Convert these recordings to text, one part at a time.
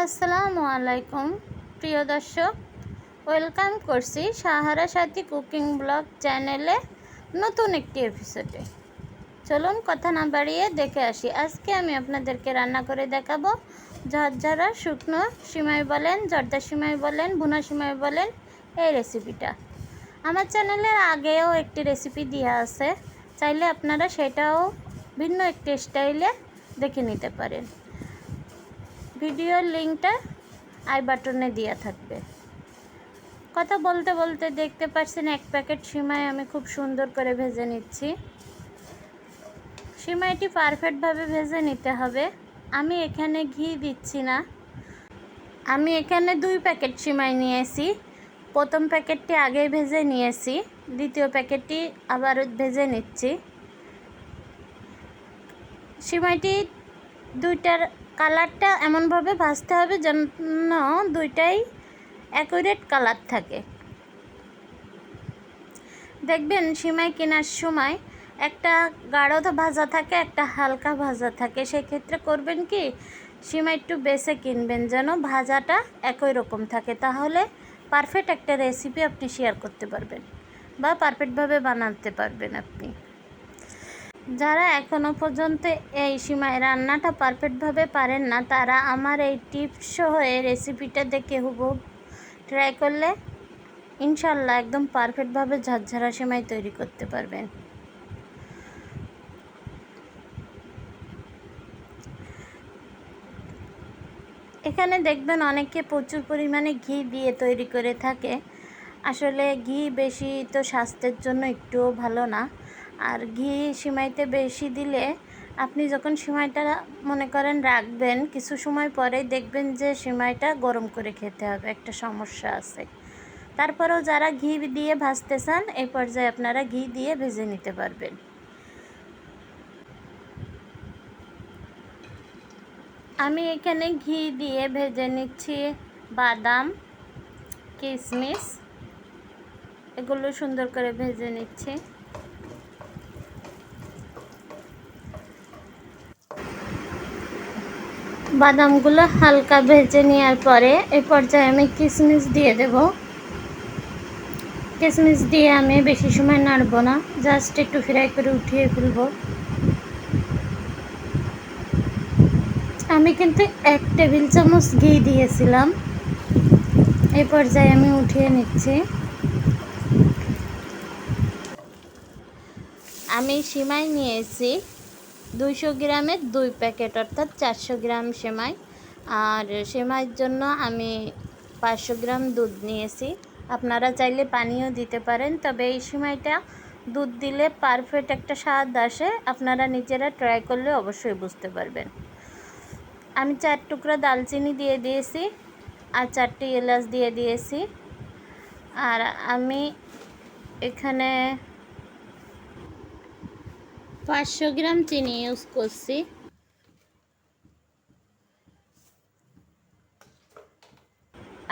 আসসালামু আলাইকুম প্রিয় দর্শক। ওয়েলকাম করছি সাহারা সাথী কুকিং ব্লগ চ্যানেলে নতুন একটি এপিসোডে। চলুন কথা না বাড়িয়ে দেখে আসি। আজকে আমি আপনাদেরকে রান্না করে দেখাবো। ঝরঝরা শুকনো সিমাই বলেন, জর্দা সিমাই বলেন, ভুনা সিমাই বলেন, এই রেসিপিটা আমার চ্যানেলের আগেও একটি রেসিপি দেওয়া আছে। চাইলে আপনারা সেটাও ভিন্ন একটি স্টাইলে দেখে নিতে পারেন। ভিডিওর লিঙ্কটা আই বাটনে দেওয়া থাকবে। কথা বলতে বলতে দেখতে পাচ্ছেন এক প্যাকেট সিমাই আমি খুব সুন্দর করে ভেজে নিচ্ছি। সিমাইটি পারফেক্টভাবে ভেজে নিতে হবে। আমি এখানে ঘি দিচ্ছি না। আমি এখানে দুই প্যাকেট সিমাই নিয়েছি। প্রথম প্যাকেটটি আগেই ভেজে নিয়েছি। দ্বিতীয় প্যাকেটটি আবার ভেজে নিচ্ছি। সিমাইটি দুইটার কালারটা এমনভাবে ভাজতে হবে যেন দুইটাই অ্যাকুরেট কালার থাকে। দেখবেন সিমাই কেনার সময় একটা গাঢ় ভাজা থাকে, একটা হালকা ভাজা থাকে। সেক্ষেত্রে করবেন কি, সিমাই একটু বেছে কিনবেন যেন ভাজাটা একই রকম থাকে। তাহলে পারফেক্ট একটা রেসিপি আপনি শেয়ার করতে পারবেন বা পারফেক্টভাবে বানাতে পারবেন আপনি। যারা এখনও পর্যন্ত এই সীমায় রান্নাটা পারফেক্টভাবে পারেন না, তারা আমার এই টিপস সহ এই রেসিপিটা দেখে হুবহুব ট্রাই করলে ইনশাল্লাহ একদম পারফেক্টভাবে ঝরঝরা সেমাই তৈরি করতে পারবেন। এখানে দেখবেন অনেকে প্রচুর পরিমাণে ঘি দিয়ে তৈরি করে থাকে। আসলে ঘি বেশি তো স্বাস্থ্যের জন্য একটুও ভালো না। আর ঘি সিমাইতে বেশি দিলে আপনি যখন সিমাইটা মনে করেন রাখবেন, কিছু সময় পরে দেখবেন যে সিমাইটা গরম করে খেতে হবে, একটা সমস্যা আছে। তারপরেও যারা ঘি দিয়ে ভাজতে চান, এই পর্যায়ে আপনারা ঘি দিয়ে ভেজে নিতে পারবেন। আমি এখানে ঘি দিয়ে ভেজে নিচ্ছি বাদাম কিশমিশ এগুলো সুন্দর করে ভেজে নিচ্ছি। বাদামগুলো হালকা ভেজে নেওয়ার পরে এই পর্যায়ে আমি কিশমিশ দিয়ে দেব। কিশমিশ দিয়ে আমি বেশি সময় নাড়বো না, জাস্ট একটু ফ্রাই করে উঠিয়ে ফেলব। আমি কিন্তু এক টেবিল চামচ ঘি দিয়েছিলাম এই পর্যায়ে আমি উঠিয়ে নিচ্ছি। আমি সিমাই নিয়েছি। দুইশো গ্রামের দুই প্যাকেট, অর্থাৎ চারশো গ্রাম সেমাই। আর সেমাইয়ের জন্য আমি পাঁচশো গ্রাম দুধ নিয়েছি। আপনারা চাইলে পানিও দিতে পারেন, তবে এই সেমাইটা দুধ দিলে পারফেক্ট একটা স্বাদ আসে। আপনারা নিজেরা ট্রাই করলে অবশ্যই বুঝতে পারবেন। আমি চার টুকরা দালচিনি দিয়ে দিয়েছি আর চারটি এলাচ দিয়ে দিয়েছি। আর আমি এখানে পাঁচশো গ্রাম চিনি ইউজ করছি।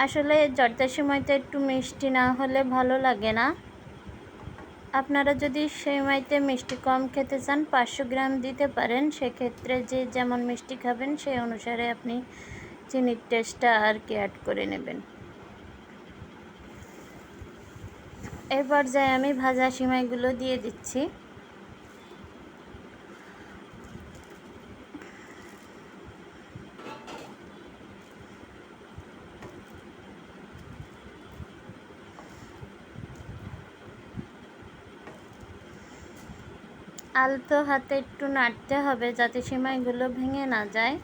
আসলে জর্দার সময়তে একটু মিষ্টি না হলে ভালো লাগে না। আপনারা যদি সেমাইতে মিষ্টি কম খেতে চান, পাঁচশো গ্রাম দিতে পারেন। সেক্ষেত্রে যে যেমন মিষ্টি খাবেন, সেই অনুসারে আপনি চিনির টেস্টটা আর কি অ্যাড করে নেবেন। এবার যাই আমি ভাজা সিমাইগুলো দিয়ে দিচ্ছি। আলতো হাতে একটু নাড়তে হবে যাতে সিমাইগুলো ভেঙে না যায়।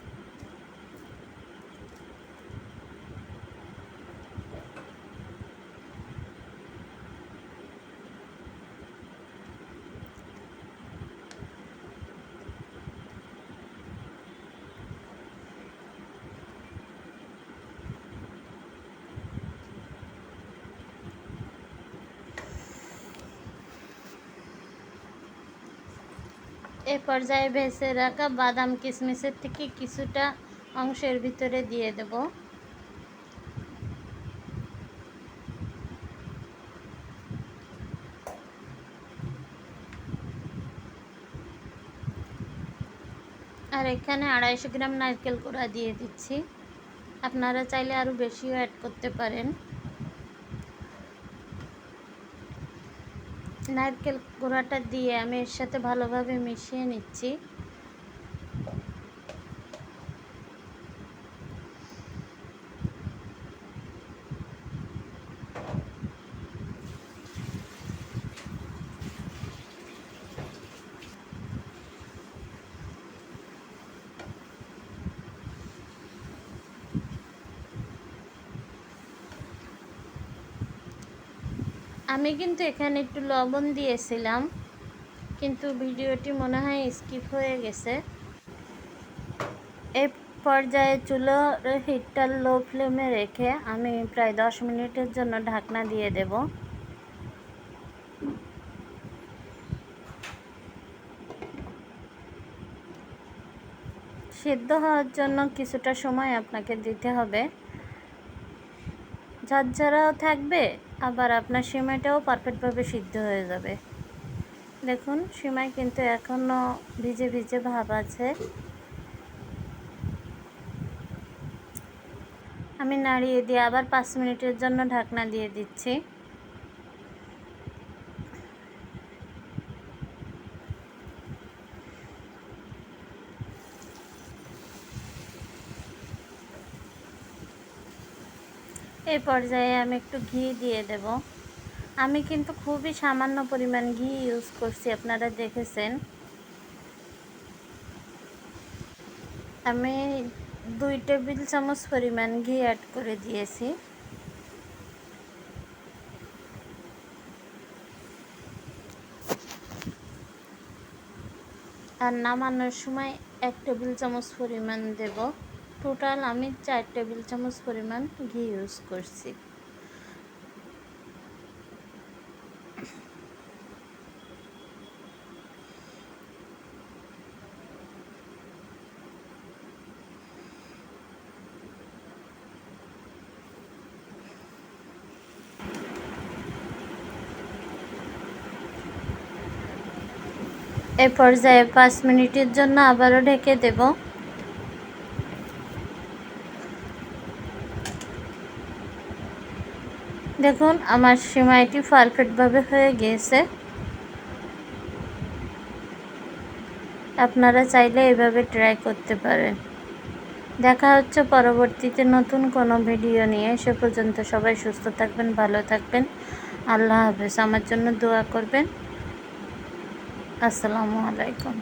এ পর্যায়ে ভেসে রাখা বাদাম কিশমিশের থেকে কিছুটা অংশের ভিতরে দিয়ে দেব। আর এখানে আড়াইশো গ্রাম নারকেল কোড়া দিয়ে দিচ্ছি। আপনারা চাইলে আরও বেশিও অ্যাড করতে পারেন। নারকেল গুঁড়াটা দিয়ে আমি এর সাথে ভালোভাবে মিশিয়ে নিচ্ছি। আমি কিন্তু এখানে একটু লবণ দিয়েছিলাম, কিন্তু ভিডিওটি মনে হয় স্কিপ হয়ে গেছে। এই পর্যায়ে চুলোর হিটটা লো ফ্লেমে রেখে আমি প্রায় দশ মিনিটের জন্য ঢাকনা দিয়ে দেব। সিদ্ধ হওয়ার জন্য কিছুটা সময় আপনাকে দিতে হবে। ঝরঝরাও থাকবে, আবার আপনার সিমাইটাও পারফেক্টভাবে সিদ্ধ হয়ে যাবে। দেখুন, সিমাই কিন্তু এখনও ভিজে ভিজে ভাব আছে। আমি নাড়িয়ে দিয়ে আবার পাঁচ মিনিটের জন্য ঢাকনা দিয়ে দিচ্ছি। এই পর্যায়ে আমি একটু ঘি দিয়ে দেব। আমি কিন্তু খুবই সামান্য পরিমাণ ঘি ইউজ করছি, আপনারা দেখেছেন। আমি দুই টেবিল চামচ পরিমাণ ঘি অ্যাড করে দিয়েছি। আর নামানোর সময় এক টেবিল চামচ পরিমাণ দেব। টোটাল আমি চার টেবিল চামচ পরিমাণ ঘি ইউজ করছি। এ পর্যায়ে পাঁচ মিনিটের জন্য আবারও ঢেকে দেব। দেখুন, আমার সিমাইটি পারফেক্টভাবে হয়ে গিয়েছে। আপনারা চাইলে এভাবে ট্রাই করতে পারেন। দেখা হচ্ছে পরবর্তীতে নতুন কোনো ভিডিও নিয়ে। সে পর্যন্ত সবাই সুস্থ থাকবেন, ভালো থাকবেন। আল্লাহ হাফেজ। আমার জন্য দোয়া করবেন। আসসালামু আলাইকুম।